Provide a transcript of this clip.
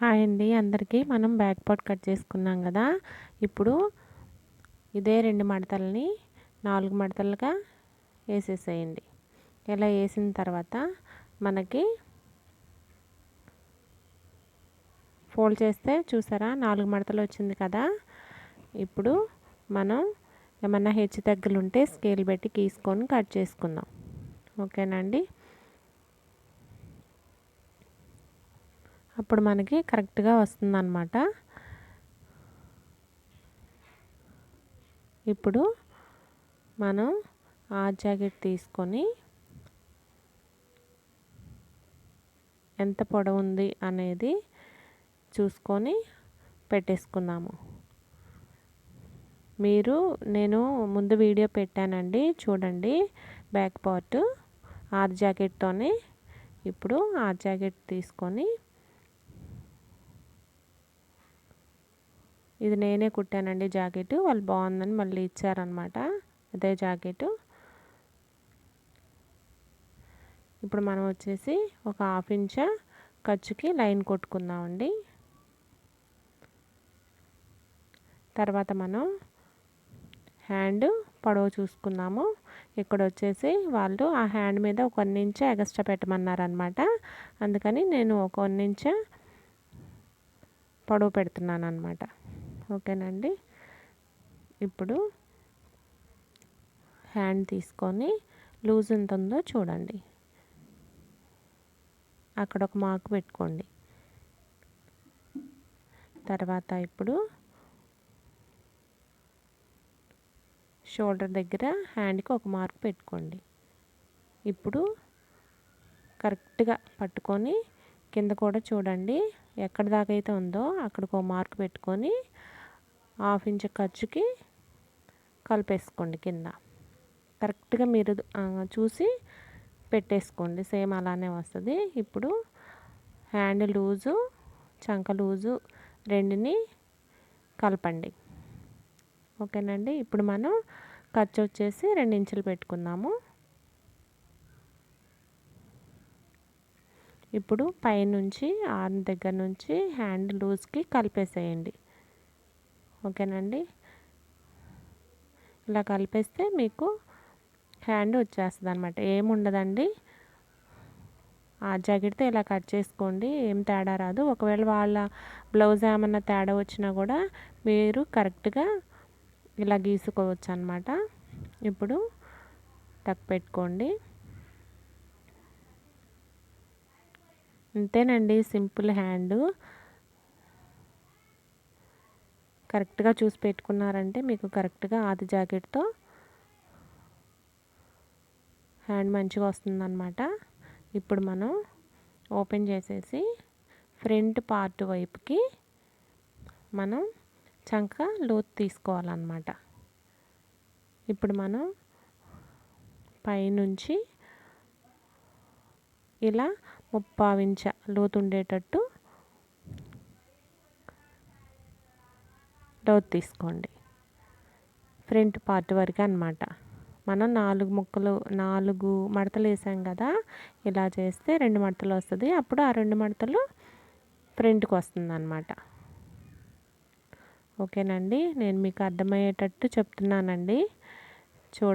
Hi అండి అందరికీ మనం బ్యాక్ పార్ట్ కట్ చేసుకున్నాం కదా. ఇప్పుడు ఇదే రెండు మడతల్ని నాలుగు మడతలుగా వేసేసేయండి. ఇలా వేసిన తర్వాత మనకి ఫోల్డ్ చేస్తే చూసారా నాలుగు మడతలు వచ్చింది కదా. ఇప్పుడు మనం ఏమన్నా హెచ్చు తగ్గులు ఉంటే స్కేల్ పెట్టి గీసుకొని కట్ చేసుకుందాం. ఓకేనండి అప్పుడు మనకి కరెక్ట్గా వస్తుందన్నమాట. ఇప్పుడు మనం ఆ జాకెట్ తీసుకొని ఎంత పొడవు ఉంది అనేది చూసుకొని పెట్టేసుకుందాము. మీరు నేను ముందు వీడియో పెట్టానండి చూడండి బ్యాక్ పార్ట్. ఆర్ జాకెట్తోనే ఇప్పుడు ఆ జాకెట్ తీసుకొని ఇది నేనే కుట్టానండి జాకెట్. వాళ్ళు బాగుందని మళ్ళీ ఇచ్చారనమాట అదే జాకెట్. ఇప్పుడు మనం వచ్చేసి ఒక హాఫ్ ఇంచ్ ఖర్చుకి లైన్ కొట్టుకుందామండి. తర్వాత మనం హ్యాండ్ పొడవు చూసుకున్నాము ఇక్కడ వచ్చేసి వాళ్ళు ఆ హ్యాండ్ మీద ఒక వన్ ఇంచ్ ఎగస్ట్రా పెట్టమన్నారనమాట అందుకని నేను ఒక వన్ ఇంచ్ పొడవు పెడుతున్నాను అనమాట ఓకేనండి. ఇప్పుడు హ్యాండ్ తీసుకొని లూజ్ ఎంత ఉందో చూడండి. అక్కడ ఒక మార్క్ పెట్టుకోండి. తర్వాత ఇప్పుడు షోల్డర్ దగ్గర హ్యాండ్కి ఒక మార్క్ పెట్టుకోండి. ఇప్పుడు కరెక్ట్గా పట్టుకొని కింద కూడా చూడండి. ఎక్కడ దాకా అయితే ఉందో అక్కడికి ఒక మార్క్ పెట్టుకొని హాఫ్ ఇంచ్ ఖర్చుకి కలిపేసుకోండి కింద. కరెక్ట్గా మీరు చూసి పెట్టేసుకోండి. సేమ్ అలానే వస్తుంది. ఇప్పుడు హ్యాండ్ లూజు చంక లూజు రెండుని కలపండి. ఓకేనండి? ఇప్పుడు మనం ఖర్చు వచ్చేసి రెండు ఇంచులు పెట్టుకుందాము. ఇప్పుడు పైనుంచి ఆర్మ్ దగ్గర నుంచి హ్యాండ్ లూజ్కి కలిపేసేయండి. ఓకేనండి. ఇలా కలిపేస్తే మీకు హ్యాండ్ వచ్చేస్తుంది అనమాట ఏముండదండి ఆ జాకెట్తో ఇలా కట్ చేసుకోండి. ఏం తేడా రాదు. ఒకవేళ వాళ్ళ బ్లౌజ్ ఏమన్నా తేడా వచ్చినా కూడా మీరు కరెక్ట్గా ఇలా గీసుకోవచ్చు అనమాట ఇప్పుడు టక్ పెట్టుకోండి. అంతేనండి సింపుల్ హ్యాండ్. కరెక్ట్గా చూసి పెట్టుకున్నారంటే మీకు కరెక్ట్గా ఆది జాకెట్తో హ్యాండ్ మంచిగా వస్తుందన్నమాట. ఇప్పుడు మనం ఓపెన్ చేసేసి ఫ్రంట్ పార్ట్ వైపుకి మనం చంక లోతు తీసుకోవాలన్నమాట. ఇప్పుడు మనం పైనుంచి ఇలా ముప్పావించ లోతు ఉండేటట్టు కట్అవుట్ తీసుకోండి. ఫ్రంట్ పార్ట్ వరకు అనమాట మనం నాలుగు ముక్కలు నాలుగు మడతలు వేసాం కదా ఇలా చేస్తే రెండు మడతలు వస్తుంది. అప్పుడు ఆ రెండు మడతలు ఫ్రంట్కి వస్తుంది అనమాట ఓకేనండి నేను మీకు అర్థమయ్యేటట్టు చెప్తున్నానండి. చూడండి.